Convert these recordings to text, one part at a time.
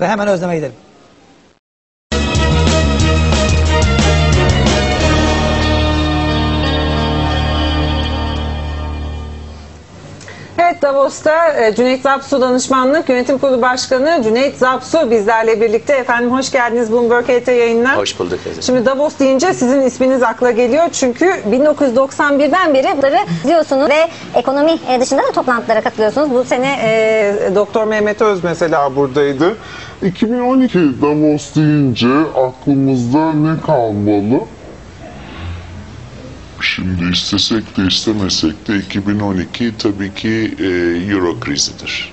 ve hemen Özlem'e gidelim. Evet Davos'ta e, Cüneyt Zapsu Danışmanlık Yönetim Kurulu Başkanı Cüneyt Zapsu bizlerle birlikte. Efendim hoş geldiniz Bloomberg HT yayınına. Hoş bulduk efendim. Şimdi Davos deyince sizin isminiz akla geliyor. Çünkü 1991'den beri bunları diyorsunuz ve ekonomi dışında da toplantılara katılıyorsunuz. Bu sene e, Doktor Mehmet Öz mesela buradaydı. 2012 Davos deyince aklımızda ne kalmalı? Şimdi istesek de istemesek de 2012 tabii ki e, Euro krizidir.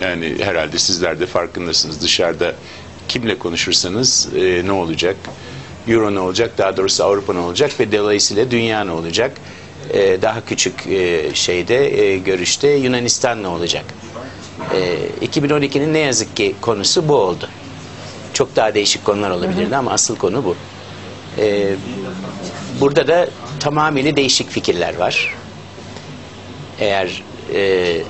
Yani herhalde sizler de farkındasınız. Dışarıda kimle konuşursanız e, ne olacak? Euro ne olacak? Daha doğrusu Avrupa ne olacak? Ve dolayısıyla dünya ne olacak? E, daha küçük e, şeyde e, görüşte Yunanistan ne olacak? E, 2012'nin ne yazık ki konusu bu oldu. Çok daha değişik konular olabilirdi ama asıl konu bu. E, burada da tamamıyla değişik fikirler var. Eğer e,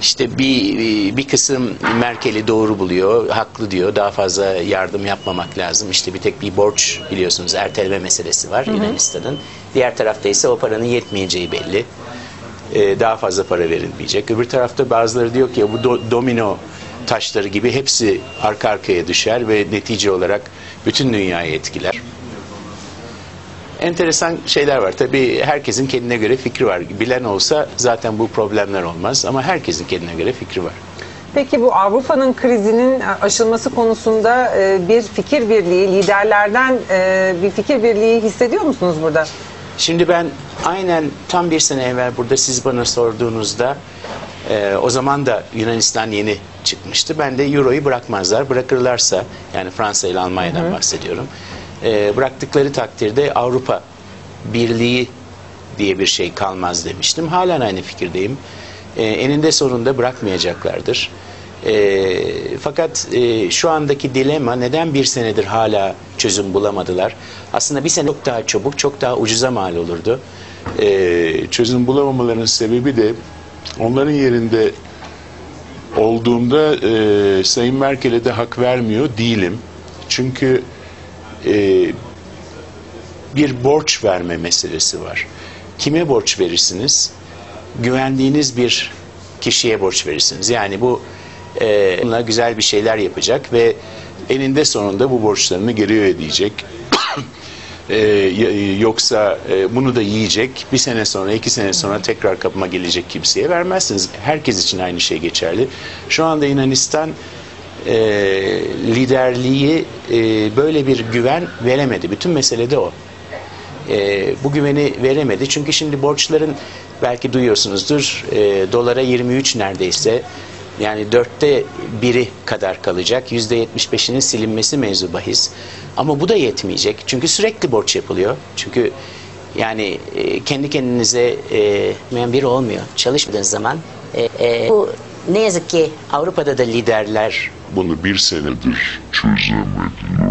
işte bir bir kısım Merkel'i doğru buluyor, haklı diyor. Daha fazla yardım yapmamak lazım. İşte bir tek bir borç biliyorsunuz erteleme meselesi var Yunanistan'ın. Diğer tarafta ise o paranın yetmeyeceği belli. E, daha fazla para verilmeyecek. Öbür tarafta bazıları diyor ki bu do- domino taşları gibi hepsi arka arkaya düşer ve netice olarak bütün dünyayı etkiler enteresan şeyler var. Tabii herkesin kendine göre fikri var. Bilen olsa zaten bu problemler olmaz ama herkesin kendine göre fikri var. Peki bu Avrupa'nın krizinin aşılması konusunda e, bir fikir birliği, liderlerden e, bir fikir birliği hissediyor musunuz burada? Şimdi ben aynen tam bir sene evvel burada siz bana sorduğunuzda e, o zaman da Yunanistan yeni çıkmıştı. Ben de Euro'yu bırakmazlar. Bırakırlarsa yani Fransa ile Almanya'dan bahsediyorum. E, bıraktıkları takdirde Avrupa Birliği diye bir şey kalmaz demiştim. Halen aynı fikirdeyim. E, eninde sonunda bırakmayacaklardır. E, fakat e, şu andaki dilema neden bir senedir hala çözüm bulamadılar? Aslında bir sene çok daha çabuk, çok daha ucuza mal olurdu. Ee, çözüm bulamamalarının sebebi de onların yerinde olduğumda e, Sayın Merkel'e de hak vermiyor değilim. Çünkü e, bir borç verme meselesi var. Kime borç verirsiniz? Güvendiğiniz bir kişiye borç verirsiniz. Yani bu e, onunla güzel bir şeyler yapacak ve eninde sonunda bu borçlarını geri ödeyecek. E, yoksa e, bunu da yiyecek. Bir sene sonra, iki sene sonra tekrar kapıma gelecek kimseye vermezsiniz. Herkes için aynı şey geçerli. Şu anda Yunanistan e, liderliği e, böyle bir güven veremedi. Bütün mesele de o. E, bu güveni veremedi. Çünkü şimdi borçların belki duyuyorsunuzdur e, dolara 23 neredeyse yani dörtte biri kadar kalacak. Yüzde yetmiş beşinin silinmesi mevzu bahis. Ama bu da yetmeyecek. Çünkü sürekli borç yapılıyor. Çünkü yani e, kendi kendinize e, biri olmuyor. Çalışmadığınız zaman e, e, bu ne yazık ki Avrupa'da da liderler Bunu bir senedir çözemediler.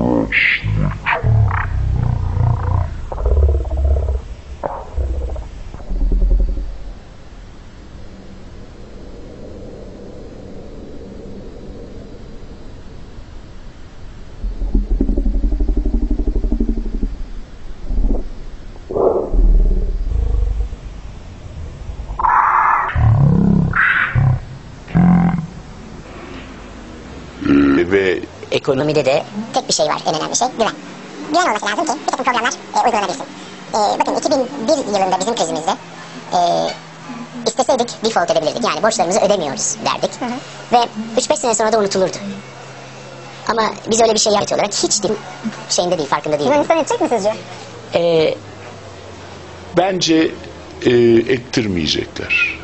Ee, ve ekonomide de tek bir şey var en önemli şey güven. Güven olması lazım ki bir takım programlar e, uygulanabilsin. E, bakın 2001 yılında bizim krizimizde e, isteseydik default edebilirdik. Yani borçlarımızı ödemiyoruz derdik. Ve 3-5 sene sonra da unutulurdu. Ama biz öyle bir şey yapıyor olarak hiç değil, şeyinde değil, farkında değil. Yunanistan edecek mi sizce? Ee, bence e, ettirmeyecekler.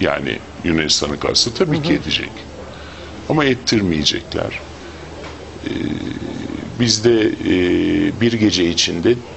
Yani Yunanistan'a karşı tabii ki edecek. Ama ettirmeyecekler. Biz de e, bir gece içinde Türk